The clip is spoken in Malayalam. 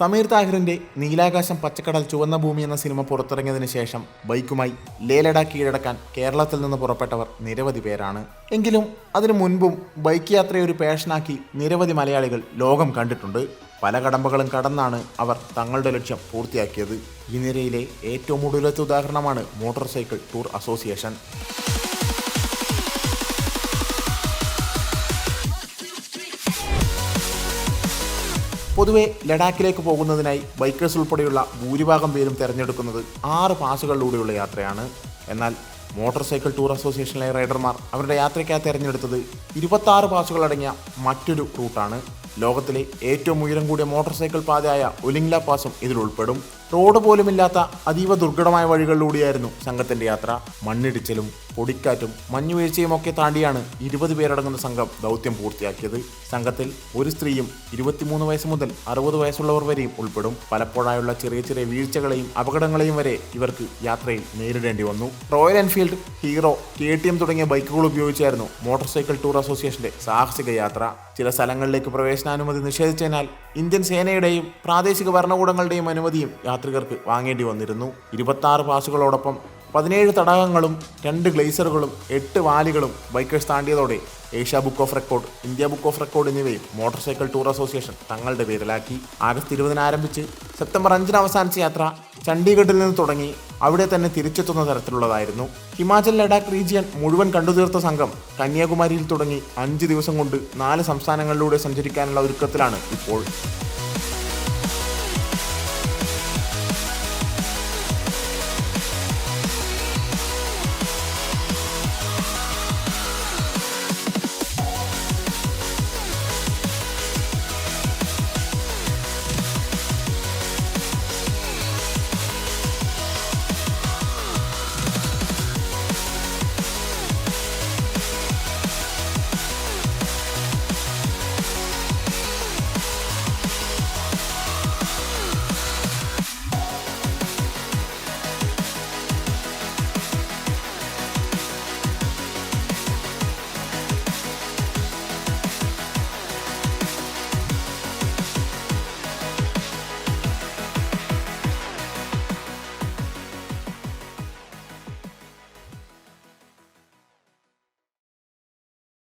സമീർ താഹിറിന്റെ നീലാകാശം പച്ചക്കടൽ ചുവന്ന ഭൂമി എന്ന സിനിമ പുറത്തിറങ്ങിയതിനു ശേഷം ബൈക്കുമായി ലേലഡ കീഴടക്കാൻ കേരളത്തിൽ നിന്ന് പുറപ്പെട്ടവർ നിരവധി പേരാണ്. എങ്കിലും അതിനു മുൻപും ബൈക്ക് യാത്രയെ ഒരു പാഷനാക്കി നിരവധി മലയാളികൾ ലോകം കണ്ടിട്ടുണ്ട്. പല കടമ്പകളും കടന്നാണ് അവർ തങ്ങളുടെ ലക്ഷ്യം പൂർത്തിയാക്കിയത്. ഈ നിരയിലെ ഏറ്റവും ഒടുവിലത്തെ ഉദാഹരണമാണ് മോട്ടോർ സൈക്കിൾ ടൂർ അസോസിയേഷൻ. പൊതുവെ ലഡാക്കിലേക്ക് പോകുന്നതിനായി ബൈക്കേഴ്സ് ഉൾപ്പെടെയുള്ള ഭൂരിഭാഗം പേരും തിരഞ്ഞെടുക്കുന്നത് ആറ് പാസുകളിലൂടെയുള്ള യാത്രയാണ്. എന്നാൽ മോട്ടോർ സൈക്കിൾ ടൂർ അസോസിയേഷനിലെ റൈഡർമാർ അവരുടെ യാത്രയ്ക്കായി തിരഞ്ഞെടുത്തത് ഇരുപത്താറ് പാസുകളടങ്ങിയ മറ്റൊരു റൂട്ടാണ്. ലോകത്തിലെ ഏറ്റവും ഉയരം കൂടിയ മോട്ടോർ സൈക്കിൾ പാതയായ ഒലിംഗ്ല പാസും ഇതിൽ ഉൾപ്പെടും. റോഡ് പോലുമില്ലാത്ത അതീവ ദുർഘടമായ വഴികളിലൂടെയായിരുന്നു സംഘത്തിന്റെ യാത്ര. മണ്ണിടിച്ചിലും പൊടിക്കാറ്റും മഞ്ഞുവീഴ്ചയും ഒക്കെ താണ്ടിയാണ് ഇരുപത് പേരടങ്ങുന്ന സംഘം ദൗത്യം പൂർത്തിയാക്കിയത്. സംഘത്തിൽ ഒരു സ്ത്രീയും ഇരുപത്തിമൂന്ന് വയസ്സ് മുതൽ അറുപത് വയസ്സുള്ളവർ വരെയും ഉൾപ്പെടും. പലപ്പോഴായുള്ള ചെറിയ ചെറിയ വീഴ്ചകളെയും അപകടങ്ങളെയും വരെ ഇവർക്ക് യാത്രയിൽ നേരിടേണ്ടി വന്നു. Royal Enfield Hero K T M തുടങ്ങിയ ബൈക്കുകൾ ഉപയോഗിച്ചായിരുന്നു മോട്ടോർ സൈക്കിൾ ടൂർ അസോസിയേഷന്റെ സാഹസിക യാത്ര. ചില സ്ഥലങ്ങളിലേക്ക് പ്രവേശനാനുമതി നിഷേധിച്ചതിനാൽ ഇന്ത്യൻ സേനയുടെയും പ്രാദേശിക ഭരണകൂടങ്ങളുടെയും അനുമതിയും യാത്രികർക്ക് വാങ്ങേണ്ടി വന്നിരുന്നു. ഇരുപത്തി ആറ് പാസുകളോടൊപ്പം പതിനേഴ് തടാകങ്ങളും രണ്ട് ഗ്ലേസറുകളും എട്ട് വാലികളും bikers താണ്ടിയതോടെ Asia book of record India book of record എന്നിവയും മോട്ടോർ സൈക്കിൾ ടൂർ അസോസിയേഷൻ തങ്ങളുടെ പേരിലാക്കി. ആഗസ്റ്റ് ഇരുപതിന് ആരംഭിച്ച് സെപ്റ്റംബർ അഞ്ചിന് അവസാനിച്ച യാത്ര ചണ്ഡീഗഡിൽ നിന്ന് തുടങ്ങി അവിടെ തന്നെ തിരിച്ചെത്തുന്ന തരത്തിലുള്ളതായിരുന്നു. ഹിമാചൽ ലഡാക്ക് റീജിയൻ മുഴുവൻ കണ്ടുതീർത്ത സംഘം കന്യാകുമാരിയിൽ തുടങ്ങി അഞ്ച് ദിവസം കൊണ്ട് നാല് സംസ്ഥാനങ്ങളിലൂടെ സഞ്ചരിക്കാനുള്ള ഒരുക്കത്തിലാണ് ഇപ്പോൾ.